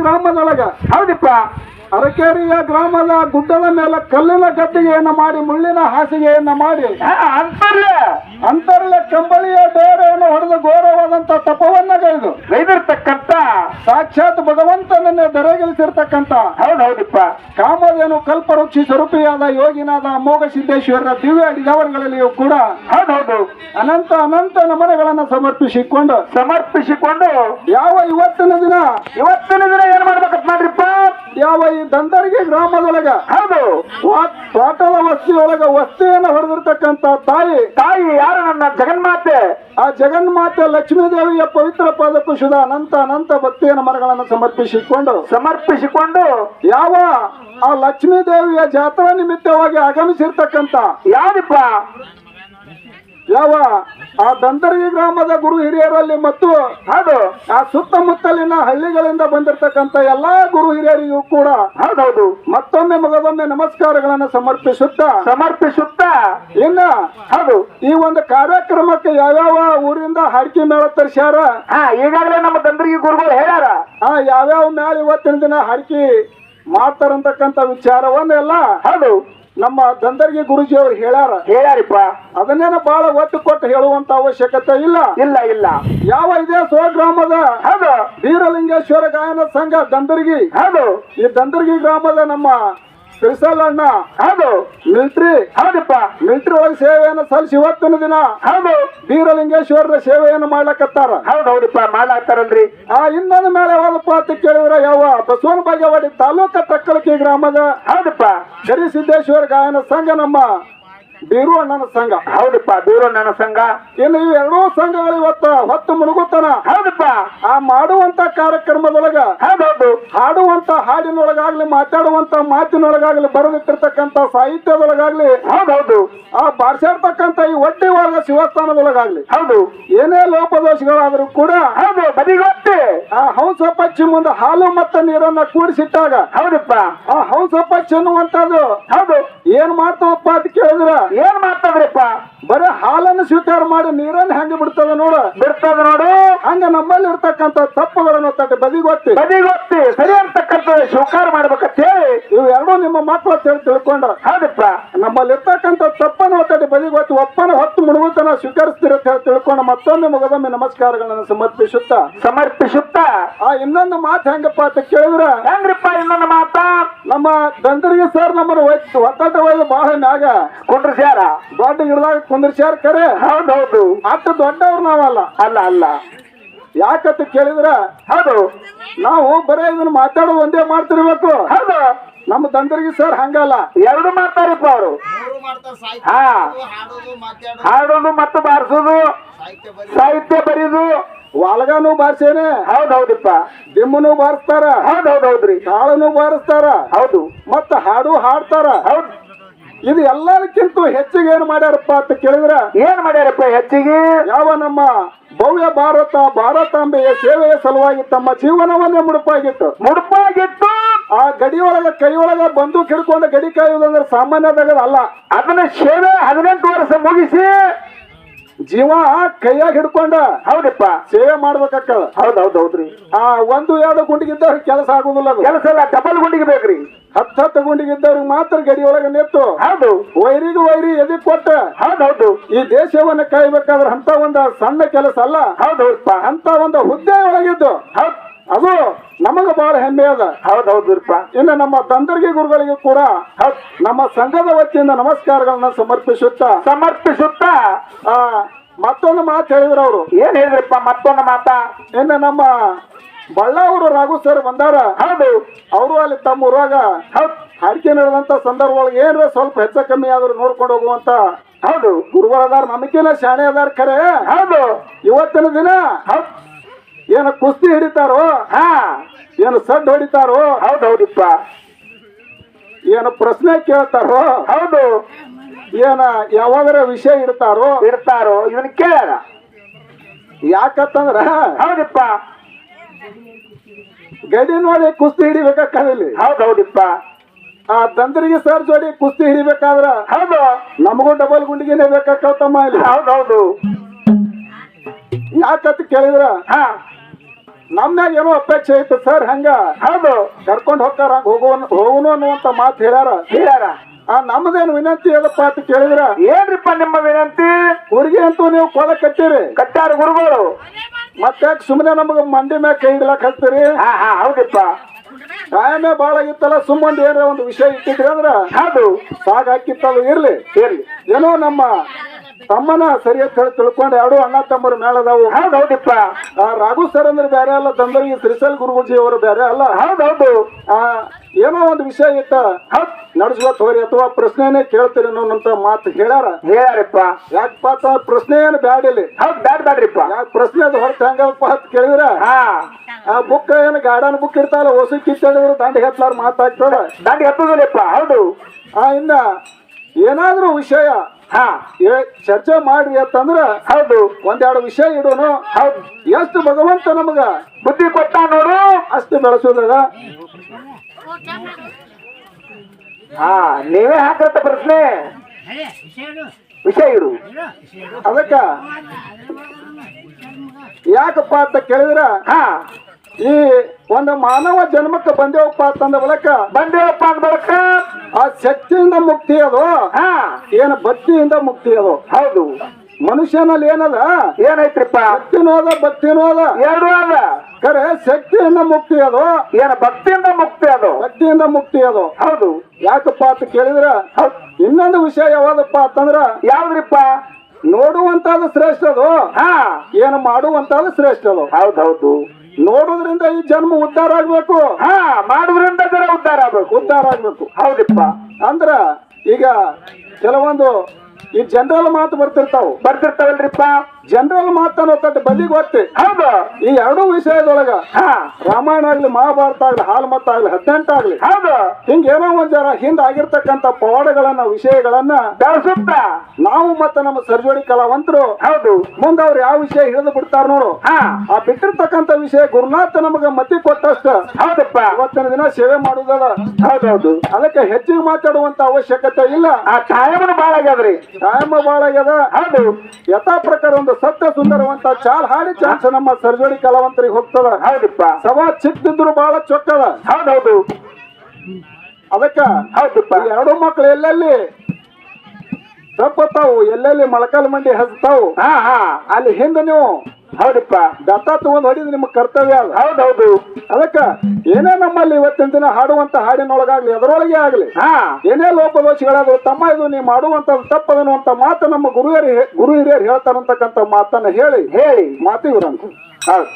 ಗ್ರಾಮದೊಳಗ. ಹೌದಪ್ಪ? ಅರಕೇರಿಯ ಗ್ರಾಮದ ಗುಡ್ಡದ ಮೇಲೆ ಕಲ್ಲಿನ ಗದ್ದಿಗೆಯನ್ನು ಮಾಡಿ ಮುಳ್ಳಿನ ಹಾಸಿಗೆಯನ್ನ ಮಾಡಿ ಅಂತರ್ಲ ಅಂತರ್ಲ. ಅಂತರಲೆ ಕಂಬಳಿಯ ಡೇರೆಯನ್ನು ಹೊಡೆದು ಗೌರವವಾದಂತ ತಪವನ್ನ ಗೈದು ಗೈದಿರ್ತಕ್ಕಂತ ಸಾಕ್ಷಾತ್ ಭಗವಂತನನ್ನೇ ದರೆಗಿಳಿಸಿರ್ತಕ್ಕಂತ ಹೌದ್ ಹೌದಪ್ಪ. ಕಾಮಧೇನು ಕಲ್ಪವೃಕ್ಷಿ ಸ್ವರೂಪಿಯಾದ ಯೋಗಿನಾದ ಅಮೋಘ ಸಿದ್ದೇಶ್ವರರ ದಿವ್ಯ ಅಡಿದವರುಗಳಲ್ಲಿಯೂ ಕೂಡ ಹೌದ್ ಹೌದು. ಅನಂತ ಅನಂತ ನಮನಗಳನ್ನು ಸಮರ್ಪಿಸಿಕೊಂಡು ಸಮರ್ಪಿಸಿಕೊಂಡು ಯಾವ ಇವತ್ತಿನ ದಿನ ಇವತ್ತಿನ ದಿನ ಏನ್ ಮಾಡ್ಬೇಕಂತ ಮಾಡ್ರಿಪ್ಪ ಯಾವ ಈ ದಂದರಿಗೆ ಗ್ರಾಮದೊಳಗ ಹೌದು. ಪಾಟಲ ವಸ್ತಿಯೊಳಗ ವಸ್ತಿಯನ್ನು ಹೊಡೆದಿರ್ತಕ್ಕಂತ ತಾಯಿ ತಾಯಿ ಯಾರು ನನ್ನ ಜಗನ್ಮಾತೆ? ಆ ಜಗನ್ಮಾತೆ ಲಕ್ಷ್ಮೀ ದೇವಿಯ ಪವಿತ್ರ ಪಾದ ಕುಶದ ಅನಂತ ಅನಂತ ಭಕ್ತಿಯ ಮರಗಳನ್ನು ಸಮರ್ಪಿಸಿಕೊಂಡು ಸಮರ್ಪಿಸಿಕೊಂಡು ಯಾವ ಆ ಲಕ್ಷ್ಮೀ ದೇವಿಯ ಜಾತ್ರಾ ನಿಮಿತ್ತವಾಗಿ ಆಗಮಿಸಿರ್ತಕ್ಕಂತ ಯಾವ್ದಪ್ಪ ಯಾವ ಆ ದಂದರ್ಗಿ ಗ್ರಾಮದ ಗುರು ಹಿರಿಯರಲ್ಲಿ ಮತ್ತು ಹೌದು ಆ ಸುತ್ತಮುತ್ತಲಿನ ಹಳ್ಳಿಗಳಿಂದ ಬಂದಿರತಕ್ಕಂತ ಎಲ್ಲಾ ಗುರು ಹಿರಿಯರಿಗೂ ಕೂಡ ಹೌದೌದು. ಮತ್ತೊಮ್ಮೆ ಮಗದೊಮ್ಮೆ ನಮಸ್ಕಾರಗಳನ್ನು ಸಮರ್ಪಿಸುತ್ತಾ ಸಮರ್ಪಿಸುತ್ತಾ ಇನ್ನ ಹೌದು ಈ ಒಂದು ಕಾರ್ಯಕ್ರಮಕ್ಕೆ ಯಾವ್ಯಾವ ಊರಿಂದ ಹಾಡಿಕೆ ಮೇಳ ತರಿಸ್ಯಾರ? ಹಾ ಈಗಾಗಲೇ ನಮ್ಮ ತಂದ್ರಿಗೆ ಗುರುಗಳು ಹೇಳ್ಯಾರ. ಆ ಯಾವ್ಯಾವ ಮ್ಯಾಲ ಇವತ್ತಿನ ದಿನ ಹಾಡಿಕೆ ಮಾಡ್ತಾರಂತಕ್ಕಂತ ವಿಚಾರವನ್ನೆಲ್ಲ ಹೌದು. ನಮ್ಮ ದಂದರ್ಗಿ ಗುರುಜಿ ಅವ್ರು ಹೇಳ್ಯಾರ. ಹೇಳ್ಯಾರಿಪ್ಪ. ಅದನ್ನೇನ ಬಹಳ ಒತ್ತು ಕೊಟ್ಟು ಹೇಳುವಂತ ಅವಶ್ಯಕತೆ ಇಲ್ಲ. ಇಲ್ಲ ಇಲ್ಲ. ಯಾವ ಇದೇ ಸ್ವಗ್ರಾಮದ ಹೌದು. ವೀರಲಿಂಗೇಶ್ವರ ಗಾಯನ ಸಂಘ ದಂದರ್ಗಿ ಹೌದು. ಈ ದಂದರ್ಗಿ ಗ್ರಾಮದ ನಮ್ಮ ಶ್ರೀಸಲ್ಲಣ್ಣ ಹೌದು. ಮಿಲ್ಟ್ರಿ. ಹೌದಪ್ಪ. ಮಿಲ್ಟ್ರಿ ಒಳಗೆ ಸೇವೆಯನ್ನು ಸಲ್ಲಿಸಿ ಇವತ್ತಿನ ದಿನ ಹೌದು. ಬೀರಲಿಂಗೇಶ್ವರರ ಸೇವೆಯನ್ನು ಮಾಡ್ಲಾಕತ್ತಾರ. ಹೌದು ಹೌದಪ್ಪ. ಮಾಡ್ಲಾಕ್ತಾರಲ್ರಿ ಆ ಇನ್ನೊಂದು ಮೇಲೆ ಯಾವ್ದಪ್ಪ ಅಂತ ಕೇಳಿದ್ರ ಯಾವ ಬಸವನ ಬಾಗೇವಾಡಿ ತಾಲೂಕ ತಕ್ಕಳಕಿ ಗ್ರಾಮದ ಹೌದಪ್ಪ. ಗರಿಸಿದ್ದೇಶ್ವರ ಗಾಯನ ಸಂಘ ನಮ್ಮ ಬೀರು ಅಣ್ಣನ ಸಂಘ. ಹೌದಪ್ಪ ಬೇರು ಅಣ್ಣನ ಸಂಘ. ಇಲ್ಲಿ ಎರಡೂ ಸಂಘಗಳು ಇವತ್ತ ಹೊತ್ತು ಮುಳುಗುತ್ತಾನ ಹೌದಪ್ಪ. ಆ ಮಾಡುವಂತ ಕಾರ್ಯಕ್ರಮದೊಳಗ ಹೌದೌದು. ಹಾಡುವಂತ ಹಾಡಿನೊಳಗಾಗ್ಲಿ ಮಾತಾಡುವಂತ ಮಾತಿನೊಳಗಾಗ್ಲಿ ಬರೆದಿಟ್ಟಿರ್ತಕ್ಕಂತ ಸಾಹಿತ್ಯದೊಳಗಾಗ್ಲಿ ಹೌದೌದು. ಆ ಬಾರ್ಸಾಡ್ತಕ್ಕಂತ ಈ ಒಟ್ಟಿ ವರ್ಗ ಶಿವಸ್ಥಾನದೊಳಗಾಗ್ಲಿ ಹೌದು. ಏನೇ ಲೋಪದೋಷಗಳಾದ್ರೂ ಕೂಡ ಹೌದು ಬದಿಗೊತ್ತಿ ಆ ಹಂಸ ಪಕ್ಷಿ ಮುಂದೆ ಹಾಲು ಮತ್ತ ನೀರನ್ನ ಕೂಡಿಸಿಟ್ಟಾಗ ಹೌದಪ್ಪ. ಆ ಹಂಸ ಪಕ್ಷಿ ಅನ್ನುವಂತದ್ದು ಹೌದು. ಏನ್ ಮಾಡ್ತಾವಪ್ಪ ಅಂತ ಕೇಳಿದ್ರ? ಏನ್ ಮಾಡ್ತದ್ರಿಪ್ಪ ಬರೀ ಹಾಲನ್ನು ಸ್ವೀಕಾರ ಮಾಡಿ ನೀರನ್ನ ಹೆಂಗ ಬಿಡ್ತದ ನೋಡು? ಬಿಡ್ತದ ನೋಡು. ಹಂಗ ನಮ್ಮಲ್ಲಿ ಇರ್ತಕ್ಕಂತ ತಪ್ಪುಗಳನ್ನು ತಟ್ಟೆ ಬದಿಗೊತ್ತಿ. ಬದಿಗೊತ್ತಿ. ಸರಿ ಅಂತಕ್ಕಂಥ ಸ್ವೀಕಾರ ಮಾಡ್ಬೇಕಂತ ಹೇಳಿ ಇವು ಎರಡೂ ನಿಮ್ಮ ಮಾತು ಅಂತ ಹೇಳಿ ತಿಳ್ಕೊಂಡ ಹೌದಪ್ಪ ನಮ್ಮಲ್ಲಿ ಇರ್ತಕ್ಕಂಥ ತಪ್ಪನ್ನು ಒತ್ತಡಿ ಬದಿಗೊತ್ತಿ ಒಪ್ಪನ ಹೊತ್ತು ಮುಳುಗುತನ ಸ್ವೀಕರಿಸ್ತೀರ ಅಂತ ಹೇಳಿ ತಿಳ್ಕೊಂಡು ಮತ್ತೊಮ್ಮೆ ಮುಗದೊಮ್ಮೆ ನಮಸ್ಕಾರಗಳನ್ನು ಸಮರ್ಪಿಸುತ್ತಾ. ಸಮರ್ಪಿಸುತ್ತಾ. ಆ ಇನ್ನೊಂದು ಮಾತು ಹೆಂಗಪ್ಪ ಅಂತ ಕೇಳಿದ್ರ ಹೆಂಗ್ರಿಪ್ಪ ಇನ್ನೊಂದು ಮಾತ? ನಮ್ಮ ದಂದರಿಗೆ ಸರ್ ನಮ್ಮನ್ನು ಒಯ್ತು ಒತ್ತಟ ಒಯ್ದು ಬಹಳ ಮ್ಯಾಗ. ಕುಂಡ್ರಸ್ಯಾರ ದೊಡ್ಡ ಗಿಡದಾಗ ಕುಂದ್ರಸ್ಯಾರ ಕರೆ. ಹೌದೌದು ಅಷ್ಟು ದೊಡ್ಡವ್ರು ನಾವಲ್ಲ. ಅಲ್ಲ ಅಲ್ಲ. ಯಾಕಂತ ಕೇಳಿದ್ರ ಹೌದು ನಾವು ಬರೇ ಇದನ್ನ ಮಾತಾಡೋ ಒಂದೇ ಮಾಡ್ತಿರ್ಬೇಕು. ಹೌದು. ನಮ್ಮ ದಂತರಿಗೆ ಸರ್ ಹಂಗಲ್ಲ. ಎರಡು ಮಾಡ್ತಾರಪ್ಪ ಅವರು. ಹಾ. ಹಾಡೋದು ಮತ್ತೆ ಹಾಡೋದು ಮತ್ತು ಬಾರಿಸೋದು. ಸಾಹಿತ್ಯ ಬರೀದು ವಾಲ್ಗಾನು ಬಾರ್ಸೇನೆ ಹೌದೌದಪ್ಪ. ದಿಮ್ಮನು ಬಾರಿಸ್ತಾರ. ಹೌದೌದೌದ್ರಿ. ತಾಳನು ಬಾರಿಸ್ತಾರ. ಹೌದು. ಮತ್ತ ಹಾಡು ಹಾಡ್ತಾರ. ಹೌದು. ಇದು ಎಲ್ಲದಕ್ಕಿಂತ ಹೆಚ್ಚಿಗೆ ಏನ್ ಮಾಡ್ಯಾರಪ್ಪ ಅಂತ ಕೇಳಿದ್ರ ಏನ್ ಮಾಡ್ಯಾರಪ್ಪ ಹೆಚ್ಚಿಗೆ? ಯಾವ ನಮ್ಮ ಭವ್ಯ ಭಾರತ ಭಾರತಾಂಬೆಯ ಸೇವೆಯ ಸಲುವಾಗಿ ತಮ್ಮ ಜೀವನವನ್ನೇ ಮುಡುಪಾಗಿತ್ತು ಮುಡುಪಾಗಿತ್ತು ಆ ಗಡಿಯೊಳಗ ಕೈಯೊಳಗ ಬಂದು ಹಿಡ್ಕೊಂಡು ಗಡಿ ಕಾಯುವುದಂದ್ರೆ ಸಾಮಾನ್ಯದಾಗ ಅಲ್ಲ. ಅದನ್ನ ಸೇವೆ ಹದಿನೆಂಟು ವರ್ಷ ಮುಗಿಸಿ ಜೀವ ಕೈಯಾಗ ಹಿಡ್ಕೊಂಡ ಹೌದಪ್ಪ. ಸೇವೆ ಮಾಡ್ಬೇಕಾಗ್ತದ ಹೌದೌದೌದ್ರಿ ಆ ಒಂದು ಎರಡು ಗುಂಡಿಗಿದ್ದವ್ರಿಗೆ ಕೆಲಸ ಆಗುದಿಲ್ಲ ಕೆಲಸ ಇಲ್ಲ ಡಬಲ್ ಗುಂಡಿಗೆ ಬೇಕ್ರಿ ಹತ್ತು ಹತ್ತು ಗುಂಡಿಗಿದ್ದವ್ರಿಗೆ ಮಾತ್ರ ಗಡಿಯೊಳಗೆ ನಿಂತು. ಹೌದು. ವೈರಿಗೆ ವೈರಿ ಎದಿ ಕೊಟ್ಟ. ಹೌದು ಈ ದೇಶವನ್ನ ಕಾಯ್ಬೇಕಾದ್ರೆ ಅಂತ ಒಂದು ಸಣ್ಣ ಕೆಲಸ ಅಲ್ಲ. ಹೌದೌದಪ್ಪ ಅಂತ ಒಂದು ಹುದ್ದೆ ಒಳಗಿದ್ದು. ಹೌದ್. ಅದು ನಮಗ ಬಹಳ ಹೆಮ್ಮೆ ಅದ. ಹೌದೌದ್ರಪ್ಪ ಇನ್ನು ನಮ್ಮ ತಂದರ್ಗಿ ಗುರುಗಳಿಗೆ ಕೂಡ ಹೌದ್, ನಮ್ಮ ಸಂಘದ ವತಿಯಿಂದ ನಮಸ್ಕಾರಗಳನ್ನ ಸಮರ್ಪಿಸುತ್ತಾ ಸಮರ್ಪಿಸುತ್ತಾ? ಆ ಮತ್ತೊಂದು ಮಾತು ಹೇಳಿದ್ರು ಅವರು. ಏನ್ ಹೇಳಿದ್ರಪ್ಪ? ಮತ್ತೊಂದು ಮಾತ? ಇನ್ನು ನಮ್ಮ ಬಳ್ಳಾವರು ರಾಘು ಸರ್ ಬಂದಾರ. ಹೌದು. ಅವರು ಅಲ್ಲಿ ತಮ್ಮ ಊರಾಗ ಅಡಿಕೆ ನಡೆದಂತ ಸಂದರ್ಭ ಒಳಗೆ ಏನ್ರ ಸ್ವಲ್ಪ ಹೆಚ್ಚ ಕಮ್ಮಿ ಆದ್ರೂ ನೋಡ್ಕೊಂಡು ಹೋಗುವಂತ ಹೌದು. ಗುರುಗಳದಾರ ನಮಗಿನ ಶಾಣೆ ಅದಾರ ಖರೆ. ಹೌದು. ಇವತ್ತಿನ ದಿನ ಹೌದ್. ಏನು ಕುಸ್ತಿ ಹಿಡಿತಾರೋ? ಹಾ. ಏನು ಸಡ್ ಹೊಡಿತಾರೋ? ಹೌದೌದಪ್ಪ ಏನು ಪ್ರಶ್ನೆ ಕೇಳ್ತಾರೋ? ಹೌದು. ಏನ ಯಾವಾಗರ ವಿಷಯ ಇಡ್ತಾರೋ? ಇಡ್ತಾರೋ? ಇದನ್ನ ಕೇಳ ಯಾಕಂತಂದ್ರ? ಹೌದಪ್ಪ. ಗಡಿ ನೋಡಿ ಕುಸ್ತಿ ಹಿಡಿಬೇಕಲ್ಲಿ ಹೌದು ಹೌದಪ್ಪ. ಆ ದಂದ್ರಿಗೆ ಸರ್ ಜೋಡಿ ಕುಸ್ತಿ ಹಿಡಿಬೇಕಾದ್ರ? ಹೌದು. ನಮಗೂ ಡಬಲ್ ಗುಂಡಿಗೆನೆ ಬೇಕಾಕತ್ತಮ್ಮ ಇಲ್ಲಿ. ಹೌದೌದು ಯಾಕಂತ ಕೇಳಿದ್ರ? ಹಾ. ನಮ್ಯಾಗ ಏನೋ ಅಪೇಕ್ಷೆ ಐತೆ ಸರ್ ಹಂಗ ಹೌದು ಕರ್ಕೊಂಡು ಹೋಗ್ತಾರ ಹೋಗೋನು ಹೋಗುನು ಅನ್ನುವಂತ ಮಾತು ಹೇಳ್ಯಾರ. ಹೇಳ್ಯಾರ. ಆ ನಮ್ದೇನ್ ವಿನಂತಿ ಅದಪ್ಪ ಅಂತ ಕೇಳಿದ್ರ? ಏನ್ರಿಪ್ಪ ನಿಮ್ಮ ವಿನಂತಿ? ಊರಿಗೆ ಅಂತೂ ನೀವು ಕೊಲ ಕಟ್ಟಿರಿ. ಕಟ್ಟಾರ ಗುರುಗಳು. ಮತ್ತೆ ಸುಮ್ಮನೆ ನಮಗ ಮಂಡಿ ಮ್ಯಾಗ ಕೈ ಹಿಡ್ಲಾಕ್ ಹಚ್ತೀರಿ? ಹಾ ಹಾ ಹೌದಪ್ಪ. ಟೈಮೇ ಭಾಳ ಆಗಿತ್ತಲ್ಲ ಸುಮ್ಮನೆ ಏನಾರ ಒಂದು ವಿಷಯ ಇಟ್ಟಿದ್ರಿ ಅಂದ್ರ ಹೌದು. ಸಾಗ ಹಾಕಿತ್ತಲ್ಲ ಇರ್ಲಿ. ಇರ್ಲಿ. ಏನೋ ನಮ್ಮ ತಮ್ಮನ ಸರಿಯಾಗಿ ಹೇಳಿ ತಿಳ್ಕೊಂಡು ಎರಡು ಅಣ್ಣ ತಮ್ಮರು ಮೇಳದವು ಹೌದು ಹೌದಪ್ಪ ರಾಘು ಸರ್ ಅಂದ್ರೆ ಬೇರೆ ಅಲ್ಲ ದಂದರ್ಗಿ ಶ್ರೀಸಲ್ ಗುರುಗುಜಿ ಅವರು ಬೇರೆ ಅಲ್ಲ. ಹೌದೌದು. ಹೌದು ಆ ಏನೋ ಒಂದು ವಿಷಯ ಇತ್ತ? ನಡೆಸ್ಕೊತ ಹೋಗ್ರಿ ಅಥವಾ ಪ್ರಶ್ನೆನೇ ಕೇಳ್ತೀರಿ ಅನ್ನೋಂತ ಮಾತು ಹೇಳ್ಯಾರ? ಹೇಳ್ಯಾರಪ್ಪ. ಯಾಕಪ್ಪ ಅಂತ ಪ್ರಶ್ನೆ ಏನು ಬ್ಯಾಡಿಲಿ ಹೌದ್ ಬ್ಯಾಡ್ ಬ್ಯಾಡ್ರಿಪ್ಪ. ಯಾಕೆ ಪ್ರಶ್ನೆ ಅದು ಹೊರತು ಹೆಂಗಪ್ಪ ಅಂತ ಕೇಳಿದ್ರ? ಆ ಬುಕ್ ಏನು ಗಾರ್ಡನ್ ಬುಕ್ ಇರ್ತಾವಲ್ಲ ಹೊಸ ಕಿತ್ತಳಿದ್ರು ದಂಡ ಹೆತ್ಲಾರ ಮಾತಾಡ್ತಾರ ದಂಡ ಹತ್ತದಿಲ್ಲಪ್ಪ ಹೌದು. ಆ ಇನ್ನ ಏನಾದ್ರೂ ವಿಷಯ ಹಾ ಚರ್ಚೆ ಮಾಡ್ರಿ ಅಂತಂದ್ರ ಹೌದು, ಒಂದೆರಡು ವಿಷಯ ಇಡೋನು. ಹೌದು, ಎಷ್ಟು ಭಗವಂತ ನಮಗ ಬುದ್ಧಿ ಕೊಟ್ಟ ನೋಡು. ಅಷ್ಟು ಬೆಳೆಸೋದ್ರಾಗ. ಹಾ, ನೀವೇ ಹಾಕತ್ತ ಪ್ರಶ್ನೆ. ವಿಷಯ ಇಡು. ಅದಕ್ಕ. ಯಾಕಪ್ಪ ಅಂತ ಕೇಳಿದ್ರ, ಹಾ ಈ ಒಂದು ಮಾನವ ಜನ್ಮಕ್ಕೆ ಬಂದೇವಪ್ಪ ಅಂತಂದ ಬಳಕ ಬಂದೇವಪ್ಪ ಅಂದ ಬಳಕ? ಆ ಶಕ್ತಿಯಿಂದ ಮುಕ್ತಿ ಅದು. ಹಾ. ಏನು ಭಕ್ತಿಯಿಂದ ಮುಕ್ತಿ ಅದು. ಹೌದು. ಮನುಷ್ಯನಲ್ಲಿ ಏನದ? ಏನೈತ್ರಿಪ್ಪ? ಭಕ್ತಿನೂ ಅದ ಭಕ್ತಿನೂ ಅದ. ಎರಡು ಅಲ್ಲ ಕರೆ ಶಕ್ತಿಯಿಂದ ಮುಕ್ತಿ ಅದು. ಏನ ಭಕ್ತಿಯಿಂದ ಮುಕ್ತಿ ಅದು? ಭಕ್ತಿಯಿಂದ ಮುಕ್ತಿ ಅದು. ಹೌದು. ಯಾಕಪ್ಪ ಅಂತ ಕೇಳಿದ್ರ? ಹೌದ್. ಇನ್ನೊಂದು ವಿಷಯ ಯಾವ್ದಪ್ಪ ಅಂತಂದ್ರ ಯಾವ್ದ್ರಿಪ್ಪ? ನೋಡುವಂತಾದ ಶ್ರೇಷ್ಠ ಅದು. ಹಾ. ಏನು ಮಾಡುವಂತಾದ ಶ್ರೇಷ್ಠ ಅದು. ಹೌದೌದು. ಹೌದು ನೋಡುದ್ರಿಂದ ಈ ಜನ್ಮ ಉದ್ಧಾರ ಆಗ್ಬೇಕು. ಹಾ ಮಾಡುದ್ರಿಂದ ಜನ ಉದ್ಧಾರ ಆಗ್ಬೇಕು ಉದ್ಧಾರ ಆಗ್ಬೇಕು. ಹೌದಿಪ್ಪ. ಅಂದ್ರ ಈಗ ಕೆಲವೊಂದು ಈ ಜನರಲ್ ಮಾತು ಬರ್ತಿರ್ತಾವ. ಬರ್ತಿರ್ತಾವಲ್ರಿಪ್ಪ? ಜನರಲ್ ಮಾತನ್ನೋ ತಟ್ಟು ಬದಿಗೆ ಗೊತ್ತಿ ಹೌದು. ಈ ಎರಡೂ ವಿಷಯದೊಳಗ ಹಾ. ರಾಮಾಯಣ ಆಗ್ಲಿ ಮಹಾಭಾರತ ಆಗ್ಲಿ ಹಾಲ್ಮತ್ತ ಆಗ್ಲಿ ಹದಿನೆಂಟಾಗ್ಲಿ ಹೌದು. ಹಿಂಗ ಏನೋ ಒಂದ್ ಜನ ಹಿಂದ ಆಗಿರ್ತಕ್ಕಂತ ಪವಾಡಗಳನ್ನ ವಿಷಯಗಳನ್ನ ಬೆಳೆಸುತ್ತ ನಾವು ಮತ್ತೆ ನಮ್ಮ ಸರ್ಜೋಡಿ ಕಲಾವಂತರು ಹೌದು. ಮುಂದ ಅವ್ರು ಯಾವ ವಿಷಯ ಹಿಡಿದು ಬಿಡ್ತಾರ ನೋಡು. ಹಾ. ಆ ಬಿಟ್ಟಿರ್ತಕ್ಕಂತ ವಿಷಯ ಗುರುನಾಥ ನಮಗ ಮತಿ ಕೊಟ್ಟಷ್ಟ ಹೌದಪ್ಪ. ಇವತ್ತಿನ ದಿನ ಸೇವೆ ಮಾಡುದಲ್ಲ. ಹೌದೌದು ಅದಕ್ಕೆ ಹೆಚ್ಚಿಗೆ ಮಾತಾಡುವಂತ ಅವಶ್ಯಕತೆ ಇಲ್ಲ. ಆ ಟೈಮ್ ಬಾಳ ಆಗ್ಯಾದ್ರಿ ಟೈಮ್ ಬಾಳ ಆಗ್ಯದ ಹೌದು. ಯಥಾ ಪ್ರಕಾರ ಒಂದು ಸತ್ಯ ಸುಂದರವಂತ ಚಾಲ್ ಹಾಡಿ ಚಾನ್ಸ್ ನಮ್ಮ ಸರ್ಜೋಡಿ ಕಲಾವಂತರಿಗೆ ಹೋಗ್ತದ. ಹೌದಪ್ಪ. ಸವಾ ಚಿಕ್ಕದಿದ್ರು ಬಹಳ ಚೊಕ್ಕದ. ಹೌದೌದು. ಅದಕ್ಕ ಹೌದಪ್ಪ. ಎರಡು ಮಕ್ಳು ಎಲ್ಲೆಲ್ಲಿ? ತಪ್ಪತ್ತಾವು ಎಲ್ಲೆಲ್ಲಿ ಮೊಳಕಾಲು ಮಂಡಿ ಹಸ್ತಾವು? ಹಾ ಹಾ. ಅಲ್ಲಿ ಹಿಂದೆ ನೀವು ಹೌದಪ್ಪ. ದತ್ತ ತಗೊಂಡ್ ಹೊಡಿದ್ ನಿಮ್ಮ ಕರ್ತವ್ಯ ಅಲ್ಲ. ಹೌದೌದು. ಅದಕ್ಕ ಏನೇ ನಮ್ಮಲ್ಲಿ ಇವತ್ತಿನ ದಿನ ಹಾಡುವಂತ ಹಾಡಿನೊಳಗಾಗ್ಲಿ ಅದರೊಳಗೆ ಆಗ್ಲಿ ಹಾ. ಏನೇ ಲೋಪದೋಷಗಳಾದ್ರು ತಮ್ಮ ಇದು ನೀವು ಮಾಡುವಂತ ತಪ್ಪದನ್ನುವಂತ ಅಂತ ಮಾತು ನಮ್ಮ ಗುರು ಗುರು ಹಿರಿಯರು ಹೇಳ್ತಾರಂತಕ್ಕಂತ ಮಾತನ್ನ ಹೇಳಿ ಹೇಳಿ. ಮಾತು ಇವ್ರಂತ ಹೌದು.